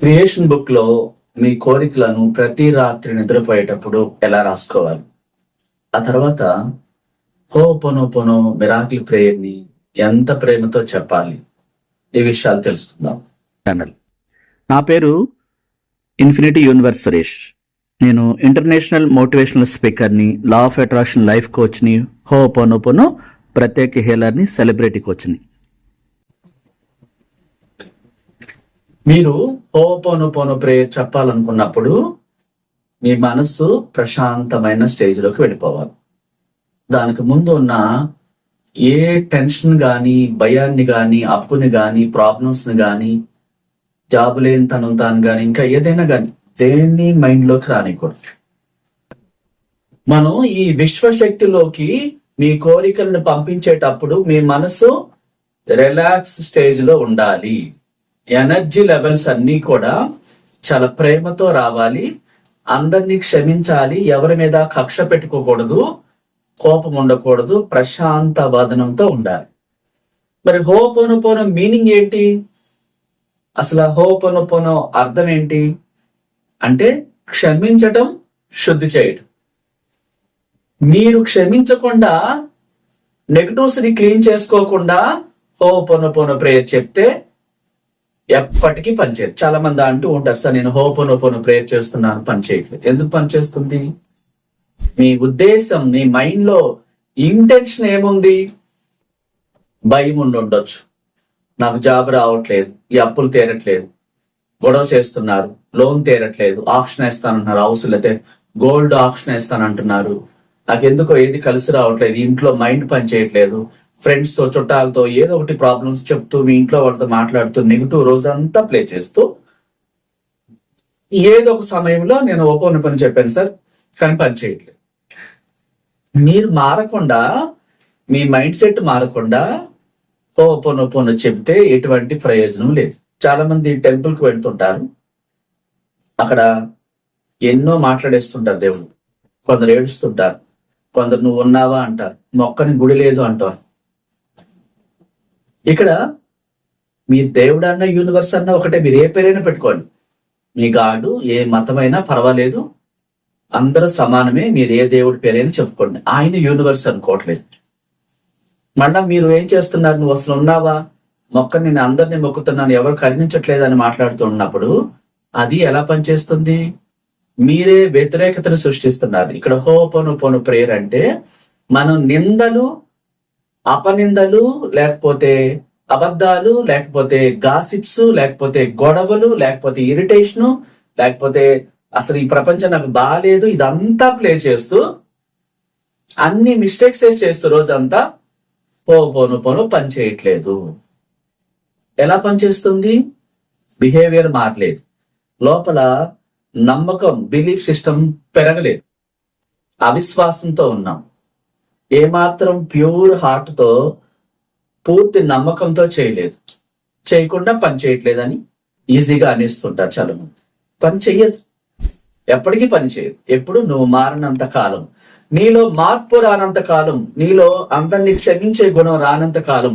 Creation బుక్లో మీ కోరికలను ప్రతి రాత్రి నిద్రపోయేటప్పుడు ఎలా రాసుకోవాలి? ఆ తర్వాత హో పొనో పొనో మిరాకిల్ ప్రేయర్ని ఎంత ప్రేమతో చెప్పాలి? ఈ విషయాలు తెలుసుకుందాం. ఛానల్ నా పేరు ఇన్ఫినిటీ యూనివర్స్ సురేష్. నేను ఇంటర్నేషనల్ మోటివేషనల్ స్పీకర్ని లా ఆఫ్ అట్రాక్షన్ లైఫ్ కోచ్ని హో పోనోపోనో ప్రత్యేక హేలర్ని సెలబ్రిటీ కోచ్ని మీరు హో పోను పోను ప్రేయర్ చెప్పాలనుకున్నప్పుడు మీ మనస్సు ప్రశాంతమైన స్టేజ్లోకి వెళ్ళిపోవాలి. దానికి ముందు ఉన్న ఏ టెన్షన్ కానీ భయాన్ని కానీ అప్పుని కానీ ప్రాబ్లమ్స్ని కానీ జాబ్ లేని తను తాను కానీ ఇంకా ఏదైనా కానీ దేన్ని మైండ్లోకి రానికూడదు. మనం ఈ విశ్వశక్తిలోకి మీ కోరికలను పంపించేటప్పుడు మీ మనసు రిలాక్స్ స్టేజ్లో ఉండాలి. ఎనర్జీ లెవెల్స్ అన్నీ కూడా చాలా ప్రేమతో రావాలి. అందరినీ క్షమించాలి. ఎవరి మీద కక్ష పెట్టుకోకూడదు. కోపం ఉండకూడదు. ప్రశాంత వదనంతో ఉండాలి. మరి హోపోనోపోనో మీనింగ్ ఏంటి? అసలు హోపోనోపోనో అర్థం ఏంటి? అంటే క్షమించటం శుద్ధి చేయటం. మీరు క్షమించకుండా నెగటివ్స్ని క్లీన్ చేసుకోకుండా హోపోనోపోనో ప్రేయర్ చెప్తే ఎప్పటికీ పనిచేయదు చాలా మంది అంటూ ఉంటారు సార్ నేను హోపోనోపోనో ప్రేయర్ చేస్తున్నాను పనిచేయట్లేదు ఎందుకు పనిచేస్తుంది మీ ఉద్దేశం మీ మైండ్లో ఇంటెన్షన్ ఏముంది? భయం ఉండి ఉండొచ్చు. నాకు జాబ్ రావట్లేదు ఈ అప్పులు తీరట్లేదు గొడవ చేస్తున్నారు లోన్ తీరట్లేదు ఆప్షన్ వేస్తానంటున్నారు హౌస్ లేకపోతే గోల్డ్ ఆప్షన్ వేస్తానంటున్నారు. నాకు ఎందుకో ఏది కలిసి రావట్లేదు ఇంట్లో మైండ్ పని చేయట్లేదు ఫ్రెండ్స్తో చుట్టాలతో ఏదో ఒకటి ప్రాబ్లమ్స్ చెప్తూ మీ ఇంట్లో వాళ్ళతో మాట్లాడుతూ నెగిటివ్ రోజంతా ప్లే చేస్తూ ఏదో ఒక సమయంలో నేను ఓపెన్ పని చెప్పాను సార్ కానీ పని చేయట్లేదు. మీరు మారకుండా మీ మైండ్ సెట్ మారకుండా ఓపెన్ ఓపెన్ చెప్తే ఎటువంటి ప్రయోజనం లేదు. చాలా మంది టెంపుల్కి వెళ్తుంటారు. అక్కడ ఎన్నో మాట్లాడేస్తుంటారు దేవుడు. కొందరు ఏడుస్తుంటారు. కొందరు నువ్వు ఉన్నావా? అంటారు. మొక్కని గుడి లేదు అంటారు. ఇక్కడ మీ దేవుడు అన్న యూనివర్స్ అన్న ఒకటే మీరు ఏ పేరైనా పెట్టుకోండి. మీ గాడు ఏ మతమైనా పర్వాలేదు. అందరూ సమానమే మీరు ఏ దేవుడి పేరైనా చెప్పుకోండి. ఆయన యూనివర్స్ అనుకోవట్లేదు. మళ్ళా మీరు ఏం చేస్తున్నారు? నువ్వు అసలు ఉన్నావా? మొక్క నేను అందరినీ మొక్కుతున్నాను ఎవరు కరుణించట్లేదు అని మాట్లాడుతూ ఉన్నప్పుడు అది ఎలా పనిచేస్తుంది? మీరే వ్యతిరేకతను సృష్టిస్తున్నారు. ఇక్కడ హోపోను పోను ప్రేయర్ అంటే మనం నిందలు అపనిందలు లేకపోతే అబద్ధాలు లేకపోతే గాసిప్స్ లేకపోతే గొడవలు లేకపోతే ఇరిటేషను లేకపోతే అసలు ఈ ప్రపంచం నాకు బాగాలేదు ఇదంతా ప్లే చేస్తూ అన్ని మిస్టేక్స్ చేస్తూ రోజంతా పో పోను పోను పని చేయట్లేదు. ఎలా పనిచేస్తుంది బిహేవియర్ మారలేదు. లోపల నమ్మకం బిలీఫ్ సిస్టమ్ పెరగలేదు. అవిశ్వాసంతో ఉన్నాం. ఏమాత్రం ప్యూర్ హార్ట్తో పూర్తి నమ్మకంతో చేయలేదు. చేయకుండా పని చేయట్లేదని ఈజీగా అనేస్తుంటారు చాలా మంది పని చెయ్యదు. ఎప్పటికీ పని చేయదు ఎప్పుడు నువ్వు మారినంత కాలం నీలో మార్పు రానంత కాలం నీలో అందరినీ క్షమించే గుణం రానంత కాలం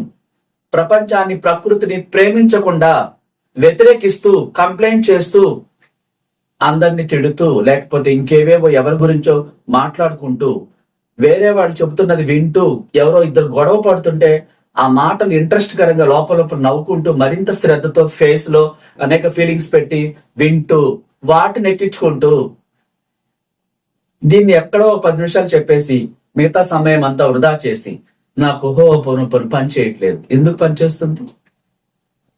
ప్రపంచాన్ని ప్రకృతిని ప్రేమించకుండా వ్యతిరేకిస్తూ కంప్లైంట్ చేస్తూ అందరిని తిడుతూ లేకపోతే ఇంకేవేవో ఎవరి గురించో మాట్లాడుకుంటూ వేరే వాళ్ళు చెబుతున్నది వింటూ ఎవరో ఇద్దరు గొడవ పడుతుంటే ఆ మాటలు ఇంట్రెస్ట్ కరంగా లోపల నవ్వుకుంటూ మరింత శ్రద్ధతో ఫేస్లో అనేక ఫీలింగ్స్ పెట్టి వింటూ వాటిని ఎక్కించుకుంటూ దీన్ని ఎక్కడో ఒక పది నిమిషాలు చెప్పేసి మిగతా సమయం అంతా వృధా చేసి నాకు హో పొను పొను పని చేయట్లేదు. ఎందుకు పని చేస్తుంది?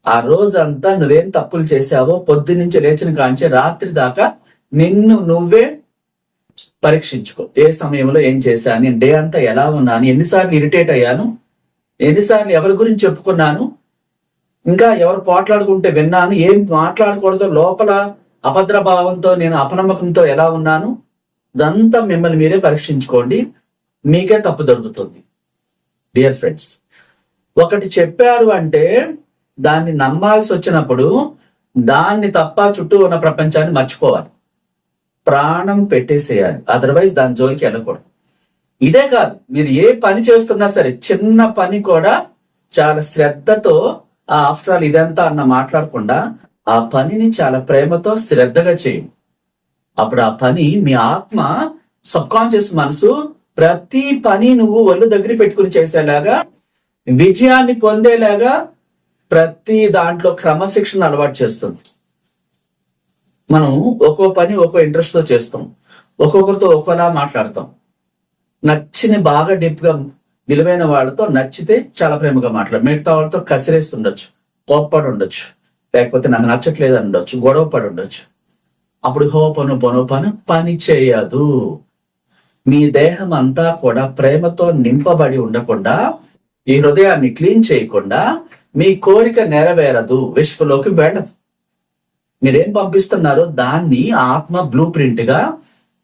ఆ రోజంతా నువ్వేం తప్పులు చేశావో పొద్దు లేచిన కాంచి రాత్రి దాకా నిన్ను నువ్వే పరీక్షించుకో. ఏ సమయంలో ఏం చేశాను నేను డే అంతా ఎలా ఉన్నాను ఎన్నిసార్లు ఇరిటేట్ అయ్యాను ఎన్నిసార్లు ఎవరి గురించి చెప్పుకున్నాను ఇంకా ఎవరు పోట్లాడుకుంటే విన్నాను ఏం మాట్లాడకూడదో లోపల అభద్ర భావంతో నేను అపనమ్మకంతో ఎలా ఉన్నాను ఇదంతా మిమ్మల్ని మీరే పరీక్షించుకోండి మీకే తప్పు దొరుకుతుంది డియర్ ఫ్రెండ్స్ ఒకటి చెప్పారు అంటే దాన్ని నమ్మాల్సి వచ్చినప్పుడు దాన్ని తప్ప చుట్టూ ఉన్న ప్రపంచాన్ని మర్చిపోవాలి. ప్రాణం పెట్టేసేయాలి. అదర్వైజ్ దాని జోలికి వెళ్ళకూడదు. ఇదే కాదు మీరు ఏ పని చేస్తున్నా సరే చిన్న పని కూడా చాలా శ్రద్ధతో ఆ ఆఫ్టర్ ఆల్ ఇదంతా అన్న మాట్లాడకుండా ఆ పనిని చాలా ప్రేమతో శ్రద్ధగా చేయి అప్పుడు ఆ పని మీ ఆత్మ సబ్ కాన్షియస్ మనసు ప్రతి పని నువ్వు ఒళ్ళు దగ్గర పెట్టుకుని చేసేలాగా విజయాన్ని పొందేలాగా ప్రతి దాంట్లో క్రమశిక్షణ అలవాటు చేస్తుంది. మనం ఒక్కో పని ఒక్కో ఇంట్రెస్ట్తో చేస్తాం. ఒక్కొక్కరితో ఒక్కోలా మాట్లాడతాం. నచ్చిన బాగా డీప్గా విలువైన వాళ్ళతో నచ్చితే చాలా ప్రేమగా మాట్లాడు. మిగతా వాళ్ళతో కసిరేస్తుండొచ్చు కోప్పడి ఉండొచ్చు లేకపోతే నాకు నచ్చట్లేదు అని ఉండొచ్చు గొడవ పడి ఉండొచ్చు అప్పుడు హో పను పను పను పని చేయదు. మీ దేహం అంతా కూడా ప్రేమతో నింపబడి ఉండకుండా ఈ హృదయాన్ని క్లీన్ చేయకుండా మీ కోరిక నెరవేరదు విశ్వలోకి వెళ్ళదు. మీరేం పంపిస్తున్నారో దాన్ని ఆత్మ బ్లూ ప్రింట్గా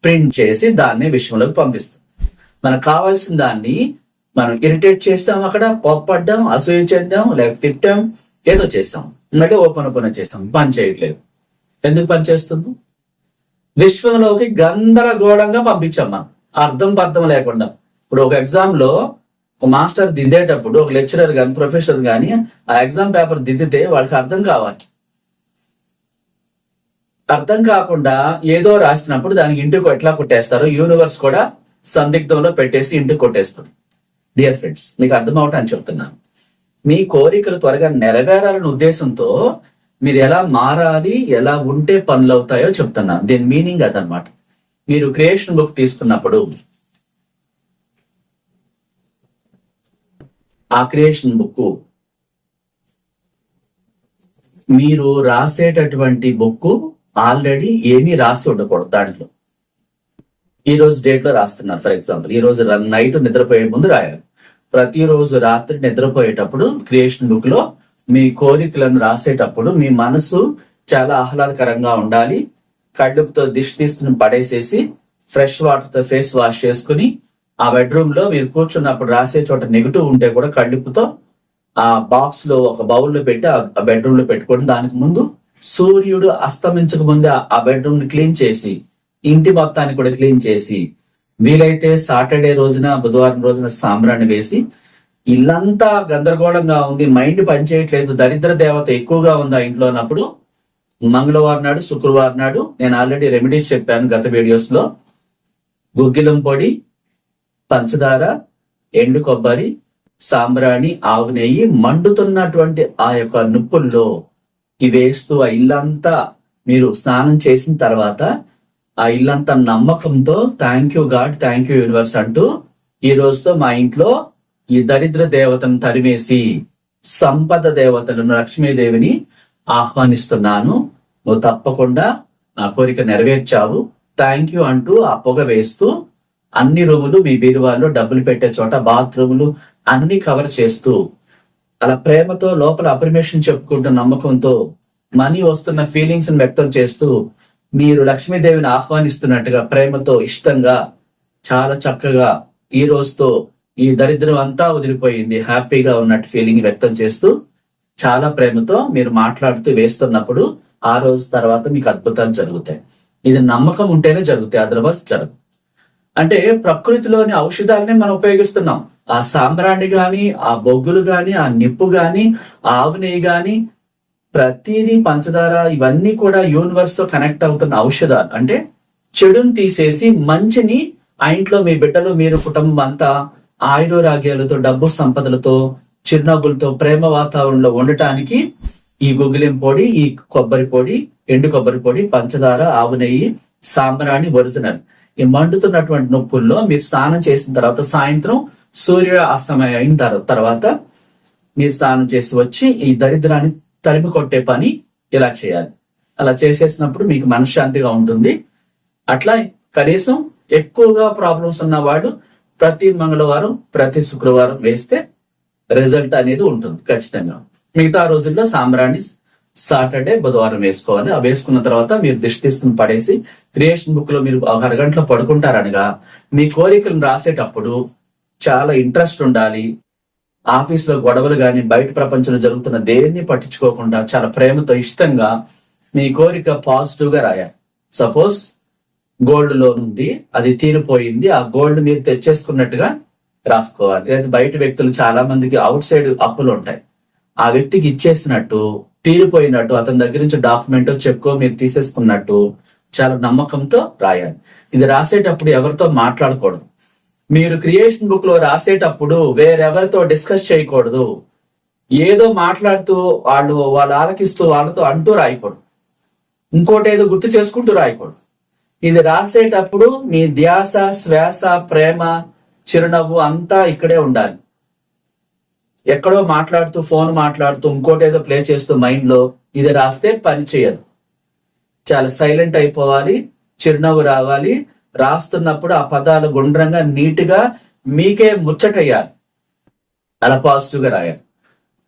ప్రింట్ చేసి దాన్ని విశ్వంలోకి పంపిస్తాం మనకు కావాల్సిన దాన్ని మనం ఇరిటేట్ చేస్తాం అక్కడ కోప్పడ్డాం అసూయ చెందాం లేకపోతే తిట్టాం ఏదో చేస్తాం. మళ్ళీ ఓపెన్ ఓపెన్ చేస్తాం. పని చేయట్లేదు. ఎందుకు పని చేస్తుంది? విశ్వంలోకి గందరగోళంగా పంపించాం మనం. అర్థం పర్థం లేకుండా. ఇప్పుడు ఒక ఎగ్జామ్లో ఒక మాస్టర్ దిద్దేటప్పుడు ఒక లెక్చరర్ కానీ ప్రొఫెసర్ కానీ ఆ ఎగ్జామ్ పేపర్ దిద్దితే వాళ్ళకి అర్థం కావాలి. అర్థం కాకుండా ఏదో రాసినప్పుడు దానికి ఇంటికి ఎట్లా కొట్టేస్తారో యూనివర్స్ కూడా సందిగ్ధంలో పెట్టేసి ఇంటికి కొట్టేస్తుంది. డియర్ ఫ్రెండ్స్ మీకు అర్థం అవటాన్ని చెప్తున్నాను మీ కోరికలు త్వరగా నెరవేరాలనే ఉద్దేశంతో మీరు ఎలా మారాలి ఎలా ఉంటే పనులు అవుతాయో చెప్తున్నాను దీని మీనింగ్ అదనమాట మీరు క్రియేషన్ బుక్ తీసుకున్నప్పుడు ఆ క్రియేషన్ బుక్ మీరు రాసేటటువంటి బుక్ ఆల్రెడీ ఏమీ రాసి ఉండకూడదు దాంట్లో. ఈ రోజు డేట్లో రాస్తున్నారు ఫర్ ఎగ్జాంపుల్ ఈ రోజు నైట్ నిద్రపోయే ముందు రాయాలి. ప్రతిరోజు రాత్రి నిద్రపోయేటప్పుడు క్రియేషన్ బుక్లో మీ కోరికలను రాసేటప్పుడు మీ మనసు చాలా ఆహ్లాదకరంగా ఉండాలి. కళ్ళుపుతో దిష్టి తీసుకుని పడేసేసి ఫ్రెష్ వాటర్తో ఫేస్ వాష్ చేసుకుని ఆ బెడ్రూమ్లో మీరు కూర్చున్నప్పుడు రాసే చోట నెగిటివ్ ఉంటే కూడా కళ్ళుపుతో ఆ బాక్స్లో ఒక బౌల్లో పెట్టి ఆ బెడ్రూమ్లో పెట్టుకోవడం దానికి ముందు సూర్యుడు అస్తమించక ముందే ఆ బెడ్రూమ్ని క్లీన్ చేసి ఇంటి మొత్తాన్ని కూడా క్లీన్ చేసి వీలైతే సాటర్డే రోజున బుధవారం రోజున సాంబ్రాన్ని వేసి ఇల్లంతా గందరగోళంగా ఉంది మైండ్ పనిచేయట్లేదు దరిద్ర దేవత ఎక్కువగా ఉంది ఆ ఇంట్లో అన్నప్పుడు మంగళవారం నాడు శుక్రవారం నాడు నేను ఆల్రెడీ రెమెడీస్ చెప్పాను గత వీడియోస్లో గుగ్గిలం పొడి పంచదార ఎండు కొబ్బరి సాంబ్రాణి ఆవు నెయ్యి మండుతున్నటువంటి ఆ యొక్క నుప్పుల్లో వేస్తూ ఆ ఇల్లంతా మీరు స్నానం చేసిన తర్వాత ఆ ఇల్లంతా నమ్మకంతో thank you God thank you universe అంటూ ఈ రోజుతో మా ఇంట్లో ఈ దరిద్ర దేవతను తరిమేసి సంపద దేవతలను లక్ష్మీదేవిని ఆహ్వానిస్తున్నాను. నువ్వు తప్పకుండా నా కోరిక నెరవేర్చావు. థ్యాంక్ యూ అంటూ ఆ పొగ వేస్తూ అన్ని రూములు మీ బీరువాల్లో డబ్బులు పెట్టే చోట బాత్రూములు అన్ని కవర్ చేస్తూ అలా ప్రేమతో లోపల అప్రిమేషన్ చెప్పుకుంటున్న నమ్మకంతో మనీ వస్తున్న ఫీలింగ్స్ని వ్యక్తం చేస్తూ మీరు లక్ష్మీదేవిని ఆహ్వానిస్తున్నట్టుగా ప్రేమతో ఇష్టంగా చాలా చక్కగా ఈ రోజుతో ఈ దరిద్రం అంతా వదిలిపోయింది. హ్యాపీగా ఉన్నట్టు ఫీలింగ్ వ్యక్తం చేస్తూ చాలా ప్రేమతో మీరు మాట్లాడుతూ వేస్తున్నప్పుడు ఆ రోజు తర్వాత మీకు అద్భుతాలు జరుగుతాయి. ఇది నమ్మకం ఉంటేనే జరుగుతాయి. అదర్వైజ్ జరగదు. అంటే ప్రకృతిలోని ఔషధాలనే మనం ఉపయోగిస్తున్నాం. ఆ సాంబ్రాణి గాని ఆ బొగ్గులు గాని ఆ నిప్పు గాని ఆవు నెయ్యి గాని ప్రతిదీ పంచదార ఇవన్నీ కూడా యూనివర్స్తో కనెక్ట్ అవుతున్న ఔషధాలు. అంటే చెడుని తీసేసి మంచిని ఆ ఇంట్లో మీ బిడ్డలు మీరు కుటుంబం అంతా ఆయురోరాగ్యాలతో డబ్బు సంపదలతో చిరునవ్వులతో ప్రేమ వాతావరణంలో ఉండటానికి ఈ గుగ్గిలిం పొడి ఈ కొబ్బరి పొడి ఎండు కొబ్బరి పొడి పంచదార ఆవు నెయ్యి సాంబ్రాణి ఒరిజినల్. ఈ మండుతున్నటువంటి నొప్పుల్లో మీరు స్నానం చేసిన తర్వాత సాయంత్రం సూర్యుడు అస్తమయం అయిన తర్వాత మీరు స్నానం చేసి వచ్చి ఈ దరిద్రాన్ని తరిమి కొట్టే పని ఇలా చేయాలి. అలా చేసేసినప్పుడు మీకు మనశ్శాంతిగా ఉంటుంది. అట్లా కనీసం ఎక్కువగా ప్రాబ్లమ్స్ ఉన్నవాడు ప్రతి మంగళవారం ప్రతి శుక్రవారం వేస్తే రిజల్ట్ అనేది ఉంటుంది ఖచ్చితంగా. మిగతా రోజుల్లో సాంబ్రాన్ని సాటర్డే బుధవారం వేసుకోవాలి. ఆ వేసుకున్న తర్వాత మీరు దిష్టి తీసుకుని పడేసి క్రియేషన్ బుక్లో మీరు ఒక అరగంటలో పడుకుంటారనగా మీ కోరికలను రాసేటప్పుడు చాలా ఇంట్రెస్ట్ ఉండాలి. ఆఫీస్లో గొడవలు కానీ బయట ప్రపంచంలో జరుగుతున్న దేన్ని పట్టించుకోకుండా చాలా ప్రేమతో ఇష్టంగా నీ కోరిక పాజిటివ్గా రాయాలి. సపోజ్ గోల్డ్ లోన్ ఉంది అది తీరిపోయింది ఆ గోల్డ్ మీరు తెచ్చేసుకున్నట్టుగా రాసుకోవాలి. లేదా బయట వ్యక్తులు చాలా మందికి అవుట్ సైడ్ అప్పులు ఉంటాయి. ఆ వ్యక్తికి ఇచ్చేసినట్టు తీరిపోయినట్టు అతని దగ్గర నుంచి డాక్యుమెంట్ చెక్కో మీరు తీసేసుకున్నట్టు చాలా నమ్మకంతో రాయాలి. ఇది రాసేటప్పుడు ఎవరితో మాట్లాడకూడదు. మీరు క్రియేషన్ బుక్లో రాసేటప్పుడు వేరెవరితో డిస్కస్ చేయకూడదు. ఏదో మాట్లాడుతూ వాళ్ళు వాళ్ళు ఆలకిస్తూ వాళ్ళతో అంటూ రాయకూడదు. ఇంకోటి ఏదో గుర్తు చేసుకుంటూ రాయకూడదు. ఇది రాసేటప్పుడు మీ ధ్యాస శ్వాస ప్రేమ చిరునవ్వు అంతా ఇక్కడే ఉండాలి. ఎక్కడో మాట్లాడుతూ ఫోన్ మాట్లాడుతూ ఇంకోటి ఏదో ప్లే చేస్తూ మైండ్లో ఇది రాస్తే పని చేయదు. చాలా సైలెంట్ అయిపోవాలి చిరునవ్వు రావాలి రాస్తున్నప్పుడు ఆ పదాలు గుండ్రంగా నీట్గా మీకే ముచ్చటయ్యాలి. అలా పాజిటివ్గా రాయాలి.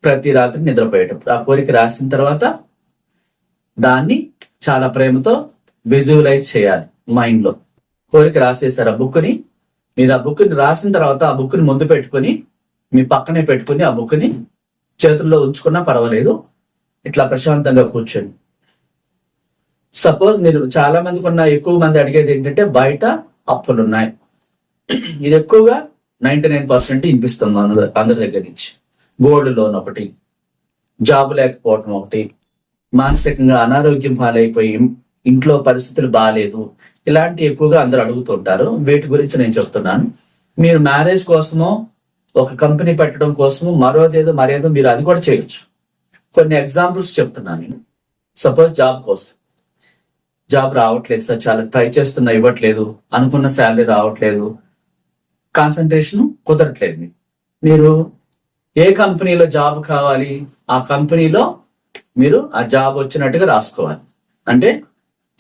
ప్రతి రాత్రి నిద్రపోయేటప్పుడు. ఆ కోరిక రాసిన తర్వాత దాన్ని చాలా ప్రేమతో విజువలైజ్ చేయాలి మైండ్లో. కోరిక రాసేస్తారు ఆ బుక్ని మీరు ఆ బుక్ని రాసిన తర్వాత ఆ బుక్ని ముందు పెట్టుకొని మీ పక్కనే పెట్టుకొని ఆ బుక్ని చేతుల్లో ఉంచుకున్నా పర్వాలేదు. ఇట్లా ప్రశాంతంగా కూర్చోండి. సపోజ్ మీరు చాలా మందికి ఉన్న ఎక్కువ మంది అడిగేది ఏంటంటే బయట అప్పులు ఉన్నాయి ఇది ఎక్కువగా నైన్టీ నైన్ పర్సెంట్ వినిపిస్తుంది అందరి అందరి దగ్గర నుంచి. గోల్డ్ లోన్ ఒకటి జాబ్ లేకపోవటం ఒకటి మానసికంగా అనారోగ్యం పాలైపోయి ఇంట్లో పరిస్థితులు బాగాలేదు ఇలాంటి ఎక్కువగా అందరు అడుగుతుంటారు. వీటి గురించి నేను చెప్తున్నాను. మీరు మ్యారేజ్ కోసమో ఒక కంపెనీ పెట్టడం కోసమో మరోదేదో మరేదో మీరు అది కూడా చేయొచ్చు. కొన్ని ఎగ్జాంపుల్స్ చెప్తున్నాను నేను. సపోజ్ జాబ్ కోసం. జాబ్ రావట్లేదు సార్ చాలా ట్రై చేస్తున్నా ఇవ్వట్లేదు అనుకున్న శాలరీ రావట్లేదు. కాన్సన్ట్రేషన్ కుదరట్లేదు మీరు ఏ కంపెనీలో జాబ్ కావాలి ఆ కంపెనీలో మీరు ఆ జాబ్ వచ్చినట్టుగా రాసుకోవాలి. అంటే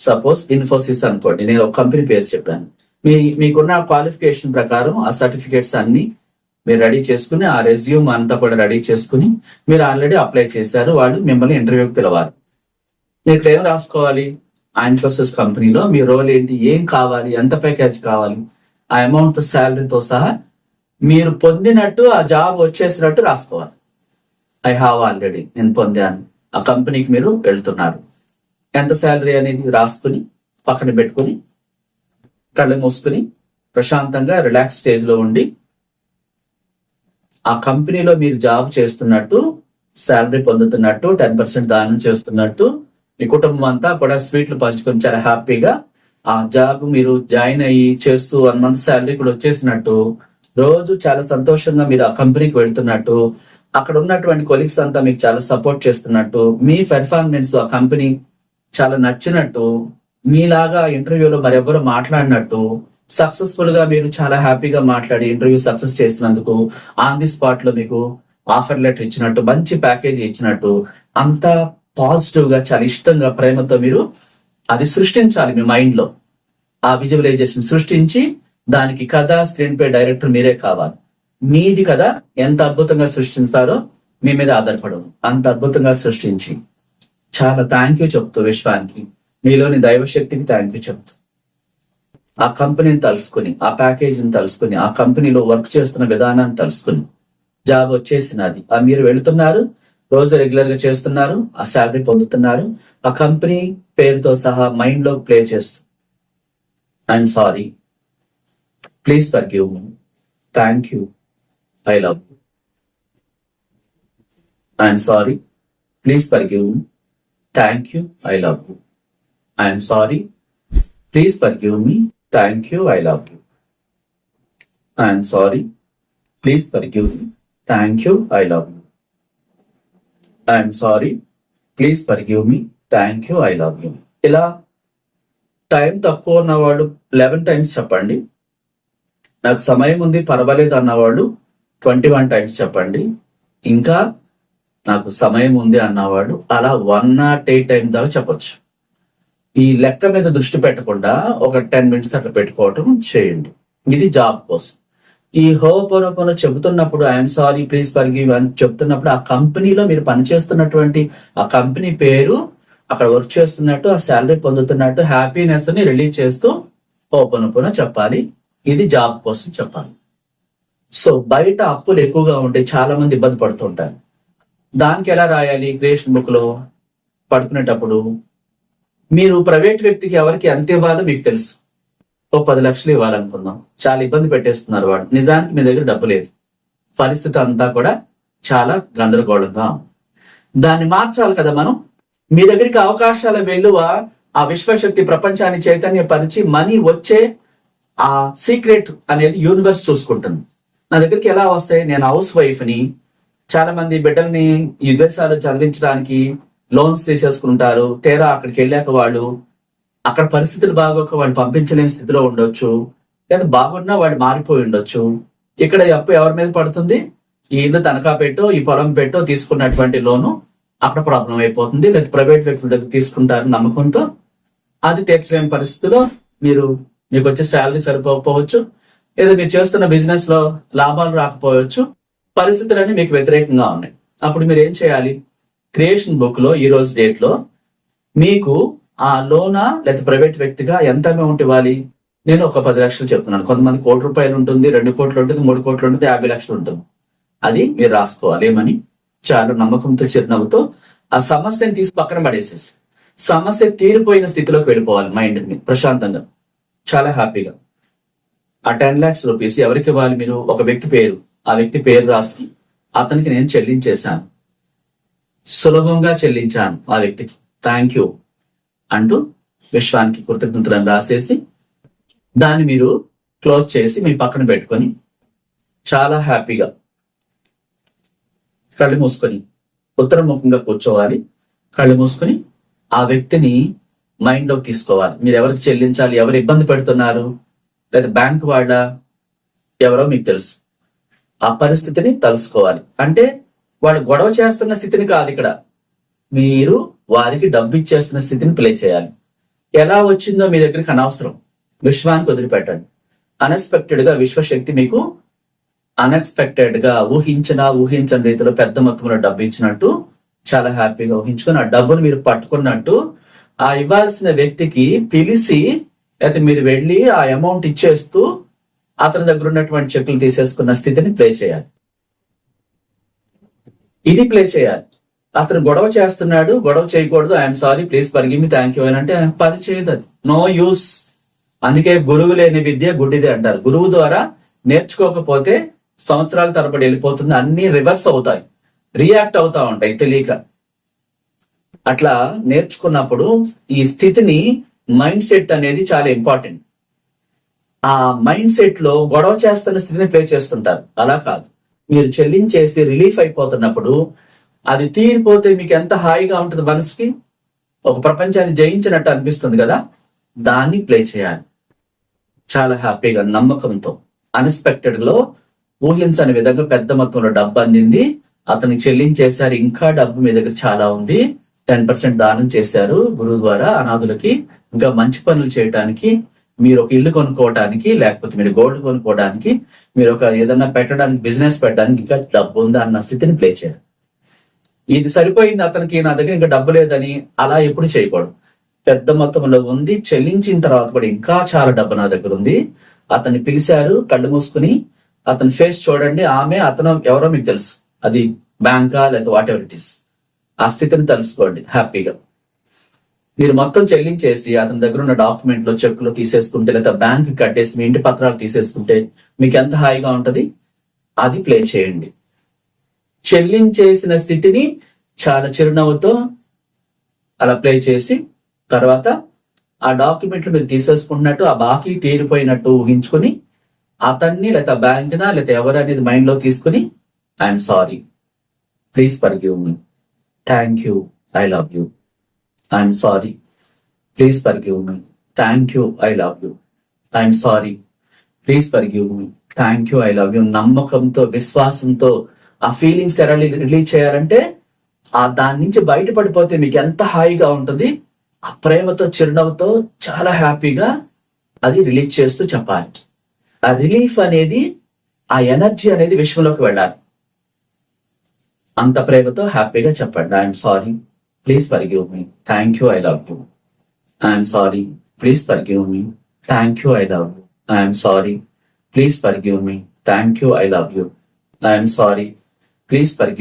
సపోజ్ ఇన్ఫోసిస్ అనుకోండి నేను ఒక కంపెనీ పేరు చెప్పాను. మీ మీకున్న క్వాలిఫికేషన్ ప్రకారం ఆ సర్టిఫికేట్స్ అన్ని మీరు రెడీ చేసుకుని ఆ రెజ్యూమ్ అంతా కూడా రెడీ చేసుకుని మీరు ఆల్రెడీ అప్లై చేశారు వాళ్ళు మిమ్మల్ని ఇంటర్వ్యూకి పిలవాలి. మీరు ఏం రాసుకోవాలి? ఇన్ఫోసిస్ కంపెనీలో మీ రోల్ ఏంటి ఏం కావాలి ఎంత ప్యాకేజ్ కావాలి ఆ అమౌంట్ శాలరీతో సహా మీరు పొందినట్టు ఆ జాబ్ వచ్చేసినట్టు రాసుకోవాలి. ఐ హావ్ ఆల్రెడీ నేను పొందాను. ఆ కంపెనీకి మీరు వెళ్తున్నారు. ఎంత శాలరీ అనేది రాసుకుని పక్కన పెట్టుకుని కళ్ళు మూసుకుని ప్రశాంతంగా రిలాక్స్ స్టేజ్లో ఉండి ఆ కంపెనీలో మీరు జాబ్ చేస్తున్నట్టు శాలరీ పొందుతున్నట్టు టెన్ పర్సెంట్ దానం చేస్తున్నట్టు మీ కుటుంబం అంతా కూడా స్వీట్లు పంచుకొని చాలా హ్యాపీగా ఆ జాబ్ మీరు జాయిన్ అయ్యి చేస్తూ వన్ మంత్ శాలరీ కూడా వచ్చేసినట్టు రోజు చాలా సంతోషంగా మీరు ఆ కంపెనీకి వెళ్తున్నట్టు అక్కడ ఉన్నటువంటి కొలీగ్స్ అంతా మీకు చాలా సపోర్ట్ చేస్తున్నట్టు మీ పెర్ఫార్మెన్స్ ఆ కంపెనీ చాలా నచ్చినట్టు మీలాగా ఇంటర్వ్యూలో మరెవరు మాట్లాడినట్టు సక్సెస్ఫుల్గా మీరు చాలా హ్యాపీగా మాట్లాడి ఇంటర్వ్యూ సక్సెస్ చేసినందుకు ఆన్ ది స్పాట్లో మీకు ఆఫర్ లెటర్ ఇచ్చినట్టు మంచి ప్యాకేజ్ ఇచ్చినట్టు అంతా పాజిటివ్గా చాలా ఇష్టంగా ప్రేమతో మీరు అది సృష్టించాలి మీ మైండ్లో ఆ విజువలైజేషన్ సృష్టించి దానికి కథ స్క్రీన్ పే డైరెక్టర్ మీరే కావాలి. మీది కథ ఎంత అద్భుతంగా సృష్టిస్తారో మీ మీద ఆధారపడదు అంత అద్భుతంగా సృష్టించి. చాలా థ్యాంక్ యూ చెప్తూ విశ్వానికి. మీలోని దైవశక్తికి థ్యాంక్ యూ చెప్తూ. ఆ కంపెనీని తలుసుకుని ఆ ప్యాకేజీని తలుసుకుని ఆ కంపెనీలో వర్క్ చేస్తున్న విధానాన్ని తలుసుకుని జాబ్ వచ్చేసినది. ఆ మీరు వెళుతున్నారు రోజు రెగ్యులర్గా చేస్తున్నారు ఆ శాలరీ పొందుతున్నారు. ఆ కంపెనీ పేరుతో సహా మైండ్లో ప్లే చేస్తూ. I'm sorry please forgive me thank you I love I'm sorry please forgive me thank you I love you I'm sorry please forgive me thank you I love you I'm sorry please forgive me thank you I love you I'm sorry please forgive me thank you I love you ఇలా time తక్కువ ఉన్నవాడు eleven times చెప్పండి. నాకు సమయం ఉంది పర్వాలేదు అన్నవాడు twenty one times చెప్పండి. ఇంకా నాకు సమయం ఉంది అన్నవాడు అలా వన్ నాట్ ఎయిట్ టైం దాకా చెప్పొచ్చు. ఈ లెక్క మీద దృష్టి పెట్టకుండా ఒక టెన్ మినిట్స్ అట్లా పెట్టుకోవటం చేయండి. ఇది జాబ్ కోసం. ఈ హోపోనోపోన చెబుతున్నప్పుడు ఐఎమ్ సారీ ప్లీజ్ పర్గివ్ అని చెప్తున్నప్పుడు ఆ కంపెనీలో మీరు పనిచేస్తున్నటువంటి ఆ కంపెనీ పేరు అక్కడ వర్క్ చేస్తున్నట్టు ఆ శాలరీ పొందుతున్నట్టు హ్యాపీనెస్ని రిలీజ్ చేస్తూ హోపోనోపోన చెప్పాలి. ఇది జాబ్ కోసం చెప్పాలి. సో బయట అప్పులు ఎక్కువగా ఉంటే చాలా మంది ఇబ్బంది పడుతుంటారు దానికి ఎలా రాయాలి? క్రియేషన్ బుక్లో పడుకునేటప్పుడు మీరు ప్రైవేట్ వ్యక్తికి ఎవరికి ఎంత ఇవ్వాలో మీకు తెలుసు. ఓ పది లక్షలు ఇవ్వాలనుకుందాం. చాలా ఇబ్బంది పెట్టేస్తున్నారు వాడు నిజానికి మీ దగ్గర డబ్బు లేదు. పరిస్థితి అంతా కూడా చాలా గందరగోళంగా దాన్ని మార్చాలి కదా మనం? మీ దగ్గరికి అవకాశాల వెలువ ఆ విశ్వశక్తి ప్రపంచాన్ని చైతన్యపరిచి మనీ వచ్చే ఆ సీక్రెట్ అనేది యూనివర్స్ చూసుకుంటుంది. నా దగ్గరికి ఎలా వస్తాయి నేను హౌస్ వైఫ్ని చాలా మంది బిడ్డల్ని ఈ విదేశాలు చదివించడానికి లోన్స్ తీసేసుకుంటారు. తేరా అక్కడికి వెళ్ళాక వాళ్ళు అక్కడ పరిస్థితులు బాగోక వాళ్ళు పంపించలేని స్థితిలో ఉండొచ్చు లేదా బాగున్నా వాళ్ళు మారిపోయి ఉండొచ్చు. ఇక్కడ ఈ అప్పు ఎవరి మీద పడుతుంది? ఈ ఇల్లు తనఖా పెట్టో ఈ పొలం పెట్టో తీసుకున్నటువంటి లోను అక్కడ ప్రాబ్లం అయిపోతుంది లేదా ప్రైవేట్ వ్యక్తుల దగ్గర తీసుకుంటారు నమ్మకంతో అది తీర్చలేని పరిస్థితిలో మీరు మీకు వచ్చే శాలరీ సరిపోకపోవచ్చు లేదా మీరు చేస్తున్న బిజినెస్లో లాభాలు రాకపోవచ్చు. పరిస్థితులన్నీ మీకు వ్యతిరేకంగా ఉన్నాయి. అప్పుడు మీరు ఏం చేయాలి? క్రియేషన్ బుక్లో ఈ రోజు డేట్లో మీకు ఆ లోనా లేదా ప్రైవేట్ వ్యక్తిగా ఎంత అమౌంట్ ఇవ్వాలి నేను ఒక పది లక్షలు చెప్తున్నాను. కొంతమంది కోటి రూపాయలు ఉంటుంది రెండు కోట్లు ఉంటుంది మూడు కోట్లు ఉంటుంది యాభై లక్షలు ఉంటుంది అది మీరు రాసుకోవాలి. ఏమని? చాలా నమ్మకంతో చిరునవ్వుతో ఆ సమస్యని తీసి పక్కన పడేసేసి సమస్య తీరిపోయిన స్థితిలోకి వెళ్ళిపోవాలి మైండ్ని ప్రశాంతంగా. చాలా హ్యాపీగా. ఆ టెన్ లాక్స్ రూపీస్ ఎవరికి ఇవ్వాలి మీరు? ఒక వ్యక్తి పేరు. ఆ వ్యక్తి పేరు రాసి అతనికి నేను చెల్లించేశాను. సులభంగా చెల్లించాను ఆ వ్యక్తికి. థ్యాంక్ యూ అంటూ విశ్వానికి కృతజ్ఞతలను రాసేసి దాన్ని మీరు క్లోజ్ చేసి మీ పక్కన పెట్టుకొని చాలా హ్యాపీగా కళ్ళు మూసుకొని ఉత్తరముఖంగా కూర్చోవాలి. కళ్ళు మూసుకొని ఆ వ్యక్తిని మైండ్లోకి తీసుకోవాలి. మీరు ఎవరికి చెల్లించాలి? ఎవరు ఇబ్బంది పెడుతున్నారు? లేదా బ్యాంక్ వాళ్ళ ఎవరో మీకు తెలుసు. ఆ పరిస్థితిని తలుసుకోవాలి. అంటే వాళ్ళు గొడవ చేస్తున్న స్థితిని కాదు ఇక్కడ. మీరు వారికి డబ్బు ఇచ్చేస్తున్న స్థితిని ప్లే చేయాలి. ఎలా వచ్చిందో మీ దగ్గరికి అనవసరం. విశ్వానికి వదిలిపెట్టండి. అన్ఎక్స్పెక్టెడ్గా విశ్వశక్తి మీకు అన్ఎక్స్పెక్టెడ్గా ఊహించిన ఊహించని రీతిలో పెద్ద మొత్తంలో డబ్బు ఇచ్చినట్టు చాలా హ్యాపీగా ఊహించుకొని ఆ డబ్బును మీరు పట్టుకున్నట్టు ఆ ఇవ్వాల్సిన వ్యక్తికి పిలిచి అయితే మీరు వెళ్ళి ఆ అమౌంట్ ఇచ్చేస్తూ అతని దగ్గర ఉన్నటువంటి చెక్కులు తీసేసుకున్న స్థితిని ప్లే చేయాలి. ఇది ప్లే చేయాలి. అతను గొడవ చేస్తున్నాడు గొడవ చేయకూడదు. I'm sorry please forgive me thank you అని అంటే పది చేయదు అది. నో యూస్ అందుకే గురువు లేని విద్య గుడ్డిది అంటారు. గురువు ద్వారా నేర్చుకోకపోతే సంవత్సరాల తరబడి వెళ్ళిపోతుంది. అన్ని రివర్స్ అవుతాయి. రియాక్ట్ అవుతా ఉంటాయి తెలియక. అట్లా నేర్చుకున్నప్పుడు ఈ స్థితిని మైండ్ సెట్ అనేది చాలా ఇంపార్టెంట్ ఆ మైండ్ సెట్లో గొడవ చేస్తున్న స్థితిని ప్లే చేస్తుంటారు. అలా కాదు. మీరు చెల్లించేసి రిలీఫ్ అయిపోతున్నప్పుడు అది తీరిపోతే మీకు ఎంత హాయిగా ఉంటుంది మనసుకి? ఒక ప్రపంచాన్ని జయించినట్టు అనిపిస్తుంది కదా? దాన్ని ప్లే చేయాలి. చాలా హ్యాపీగా నమ్మకంతో అన్ఎక్స్పెక్టెడ్లో ఊహించని విధంగా పెద్ద మొత్తంలో డబ్బు అందింది. అతనికి చెల్లించేశారు ఇంకా డబ్బు మీ దగ్గర చాలా ఉంది. టెన్ పర్సెంట్ దానం చేశారు గురువు ద్వారా అనాథులకి. ఇంకా మంచి పనులు చేయడానికి మీరు ఒక ఇల్లు కొనుక్కోవడానికి లేకపోతే మీరు గోల్డ్ కొనుక్కోవడానికి మీరు ఒక ఏదన్నా పెట్టడానికి బిజినెస్ పెట్టడానికి ఇంకా డబ్బు ఉందా అన్న స్థితిని ప్లే చేయాలి. ఇది సరిపోయింది అతనికి నా దగ్గర ఇంకా డబ్బు లేదని అలా ఎప్పుడు చేయకూడదు. పెద్ద మొత్తంలో ఉంది చెల్లించిన తర్వాత కూడా ఇంకా చాలా డబ్బు నా దగ్గర ఉంది. అతన్ని పిలిచారు కళ్ళు మూసుకుని అతని ఫేస్ చూడండి ఆమె అతను ఎవరో మీకు తెలుసు. అది బ్యాంకా లేదా వాట్ ఎవర్ ఇట్ ఈస్ ఆ స్థితిని తెలుసుకోండి హ్యాపీగా. మీరు మొత్తం చెల్లించేసి అతని దగ్గర ఉన్న డాక్యుమెంట్లు చెక్కులు తీసేసుకుంటే లేదా బ్యాంక్ కట్టేసి మీ ఇంటి పత్రాలు తీసేసుకుంటే మీకు ఎంత హాయిగా ఉంటది? అది ప్లే చేయండి. చెల్లించేసిన స్థితిని చాలా చిరునవ్వుతో అలా ప్లే చేసి తర్వాత ఆ డాక్యుమెంట్లు మీరు తీసేసుకున్నట్టు ఆ బాకీ తీరిపోయినట్టు ఊహించుకుని అతన్ని లేదా బ్యాంక్నా లేదా ఎవరు అనేది మైండ్లో తీసుకుని I'm sorry please forgive me thank you I love you I'm sorry please forgive me thank you I love you I'm sorry please forgive me thank you I love you నమ్మకంతో విశ్వాసంతో ఆ ఫీలింగ్స్ ఎలా release చేయాలంటే ఆ దాని నుంచి బయటపడిపోతే మీకు ఎంత హాయిగా ఉంటుంది ఆ ప్రేమతో చిరునవ్వుతో చాలా హ్యాపీగా అది రిలీజ్ చేస్తూ చెప్పాలి. ఆ రిలీఫ్ అనేది ఆ ఎనర్జీ అనేది విశ్వంలోకి వెళ్ళాలి. అంత ప్రేమతో హ్యాపీగా చెప్పండి. I'm sorry please forgive me thank you I love you I'm sorry please forgive me thank you I love you I'm sorry please forgive me thank you I love you I'm sorry please for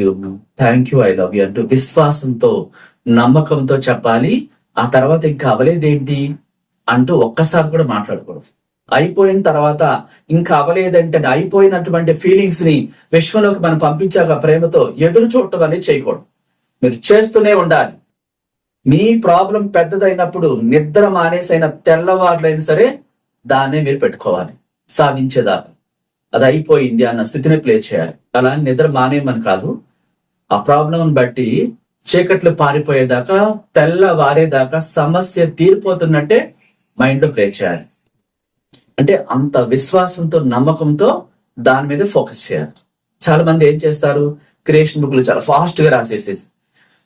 thank you I love you అంటూ విశ్వాసంతో నమ్మకంతో చెప్పాలి. ఆ తర్వాత ఇంకా అవలేదేంటి అంటూ ఒక్కసారి కూడా మాట్లాడకూడదు. అయిపోయిన తర్వాత ఇంకా అవలేదంటే అయిపోయినటువంటి ఫీలింగ్స్ని విశ్వంలోకి మనం పంపించాక ప్రేమతో ఎదురు చూడటం అనేది చేయకూడదు. మీరు చేస్తూనే ఉండాలి. మీ ప్రాబ్లం పెద్దదైనప్పుడు నిద్ర మానేసైన తెల్లవారులైనా సరే దాన్నే మీరు పెట్టుకోవాలి. సాధించేదాకా. అది అయిపోయింది అన్న స్థితిని ప్లే చేయాలి. అలా అని నిద్ర మానేయమని కాదు. ఆ ప్రాబ్లం బట్టి చీకట్లు పారిపోయేదాకా తెల్లవారేదాకా సమస్య తీరిపోతున్నట్టే మైండ్లో ప్లే చేయాలి. అంటే అంత విశ్వాసంతో నమ్మకంతో దాని మీద ఫోకస్ చేయాలి. చాలా మంది ఏం చేస్తారు? క్రియేషన్ బుక్లు చాలా ఫాస్ట్గా రాసేసేసి.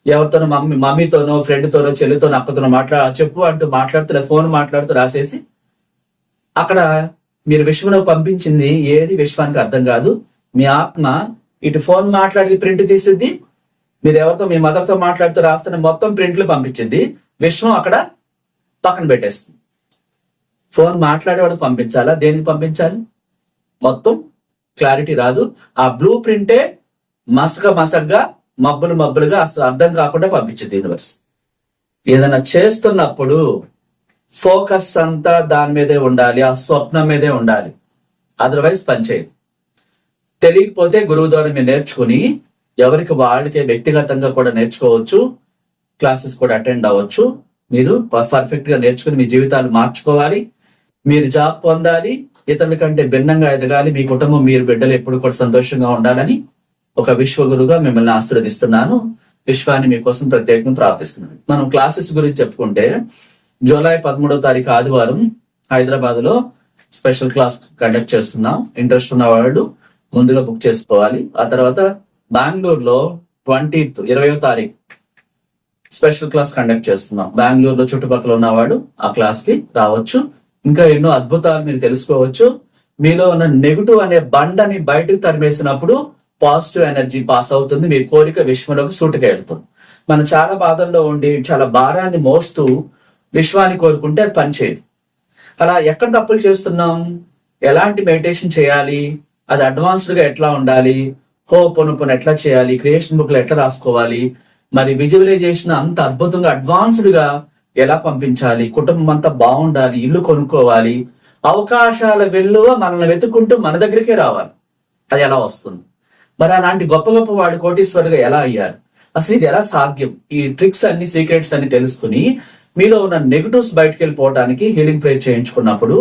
ఎవరితోనో మమ్మీ మమ్మీతోనో ఫ్రెండ్తోనో చెల్లితోనో అక్కతోనో మాట్లా చెప్పు అంటూ మాట్లాడుతూ ఫోన్ మాట్లాడుతూ రాసేసి అక్కడ మీరు విశ్వను పంపించింది ఏది విశ్వానికి అర్థం కాదు. మీ ఆత్మ ఇటు ఫోన్ మాట్లాడి ప్రింట్ తీసిద్ది మీరు ఎవరితో మీ మదర్తో మాట్లాడుతూ రాస్తున్న మొత్తం ప్రింట్లు పంపించింది. విశ్వం అక్కడ పక్కన పెట్టేస్తుంది. ఫోన్ మాట్లాడేవాడు పంపించాలా? దేనికి పంపించాలి? మొత్తం క్లారిటీ రాదు. ఆ బ్లూ ప్రింటే మసక మసగ్గా మబ్బులు మబ్బులుగా అసలు అర్థం కాకుండా పంపించింది యూనివర్స్. ఏదైనా చేస్తున్నప్పుడు ఫోకస్ అంతా దాని మీదే ఉండాలి ఆ స్వప్నం మీదే ఉండాలి. అదర్వైజ్ పనిచేయదు తెలియకపోతే గురువు ద్వారా మీరు నేర్చుకుని ఎవరికి వాళ్ళకే వ్యక్తిగతంగా కూడా నేర్చుకోవచ్చు క్లాసెస్ కూడా అటెండ్ అవ్వచ్చు. మీరు పర్ఫెక్ట్గా నేర్చుకుని మీ జీవితాలు మార్చుకోవాలి. మీరు జాబ్ పొందాలి ఇతరుల కంటే భిన్నంగా ఎదగాలి మీ కుటుంబం మీరు బిడ్డలు ఎప్పుడు కూడా సంతోషంగా ఉండాలని ఒక విశ్వగురుగా మిమ్మల్ని ఆశీర్వదిస్తున్నాను. విశ్వాన్ని మీకోసం ప్రత్యేకంగా ప్రార్థిస్తున్నాను. మనం క్లాసెస్ గురించి చెప్పుకుంటే జూలై పదమూడవ తారీఖు ఆదివారం హైదరాబాద్లో స్పెషల్ క్లాస్ కండక్ట్ చేస్తున్నాం ఇంట్రెస్ట్ ఉన్న వాళ్ళు ముందుగా బుక్ చేసుకోవాలి. ఆ తర్వాత బెంగళూరులో ట్వంటీత్ ఇరవయో తారీఖు స్పెషల్ క్లాస్ కండక్ట్ చేస్తున్నాం. బెంగళూరులో చుట్టుపక్కల ఉన్నవాడు ఆ క్లాస్కి రావచ్చు. ఇంకా ఎన్నో అద్భుతాలు మీరు తెలుసుకోవచ్చు. మీలో ఉన్న నెగిటివ్ అనే బండని బయటకు తరిమేసినప్పుడు పాజిటివ్ ఎనర్జీ పాస్ అవుతుంది. మీ కోరిక విశ్వంలోకి సూటిగా మనం చాలా బాధల్లో ఉండి చాలా భారాన్ని మోస్తూ విశ్వాన్ని కోరుకుంటే అది పనిచేయదు అలా ఎక్కడ తప్పులు చేస్తున్నాం? ఎలాంటి మెడిటేషన్ చేయాలి? అది అడ్వాన్స్డ్గా ఎట్లా ఉండాలి? హో పొనుపును ఎట్లా చేయాలి? క్రియేషన్ బుక్లో ఎట్లా రాసుకోవాలి? మరి విజువలైజేషన్ అంత అద్భుతంగా అడ్వాన్స్డ్గా ఎలా పంపించాలి? కుటుంబం అంతా బాగుండాలి? ఇల్లు కొనుక్కోవాలి? అవకాశాల వెల్లువ మనల్ని వెతుక్కుంటూ మన దగ్గరికే రావాలి. అది ఎలా వస్తుంది? మరి అలాంటి గొప్ప గొప్ప వాడు కోటీశ్వరుగా ఎలా అయ్యారు? అసలు ఇది ఎలా సాధ్యం? ఈ ట్రిక్స్ అన్ని సీక్రెట్స్ అన్ని తెలుసుకుని మీలో ఉన్న నెగటివ్స్ బయటకు వెళ్ళిపోవడానికి హీలింగ్ ప్రేయర్ చేయించుకున్నప్పుడు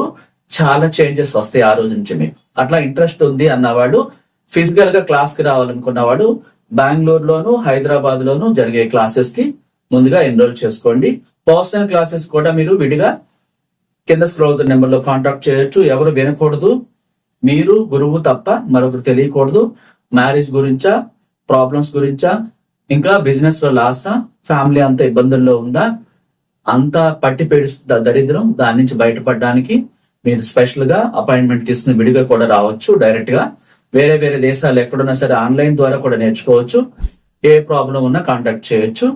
చాలా చేంజెస్ వస్తాయి ఆ రోజు నుంచి మీకు. అట్లా ఇంట్రెస్ట్ ఉంది అన్నవాడు ఫిజికల్గా క్లాస్కి రావాలనుకున్నవాడు బెంగళూరులోను హైదరాబాద్ లోను జరిగే క్లాసెస్కి ముందుగా ఎన్రోల్ చేసుకోండి. పర్సనల్ క్లాసెస్ కూడా మీరు విడిగా కింద స్క్రోల్ అవుతున్న నెంబర్లో కాంటాక్ట్ చేయొచ్చు. ఎవరు వినకూడదు మీరు గురువు తప్ప మరొకరు తెలియకూడదు. మ్యారేజ్ గురించా ప్రాబ్లమ్స్ గురించా ఇంకా బిజినెస్లో లాసా ఫ్యామిలీ అంత ఇబ్బందుల్లో ఉందా? అంతా పట్టి పేడుస్తుందా దరిద్రం దాని నుంచి బయటపడడానికి మీరు స్పెషల్గా అపాయింట్మెంట్ తీసుకుని విడిగా కూడా రావచ్చు డైరెక్ట్గా. వేరే వేరే దేశాలు ఎక్కడున్నా సరే ఆన్లైన్ ద్వారా కూడా నేర్చుకోవచ్చు. ఏ ప్రాబ్లం ఉన్నా కాంటాక్ట్ చేయొచ్చు.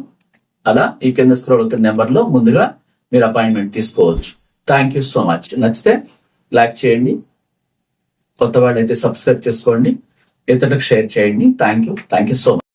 అలా ఈ కింద స్క్రోల్ అవుతున్న నెంబర్లో ముందుగా మీరు అపాయింట్మెంట్ తీసుకోవచ్చు. థ్యాంక్ యూ సో మచ్ నచ్చితే లైక్ చేయండి. కొత్త వాళ్ళు అయితే సబ్స్క్రైబ్ చేసుకోండి. ఇతరులకు షేర్ చేయండి. Thank you thank you so much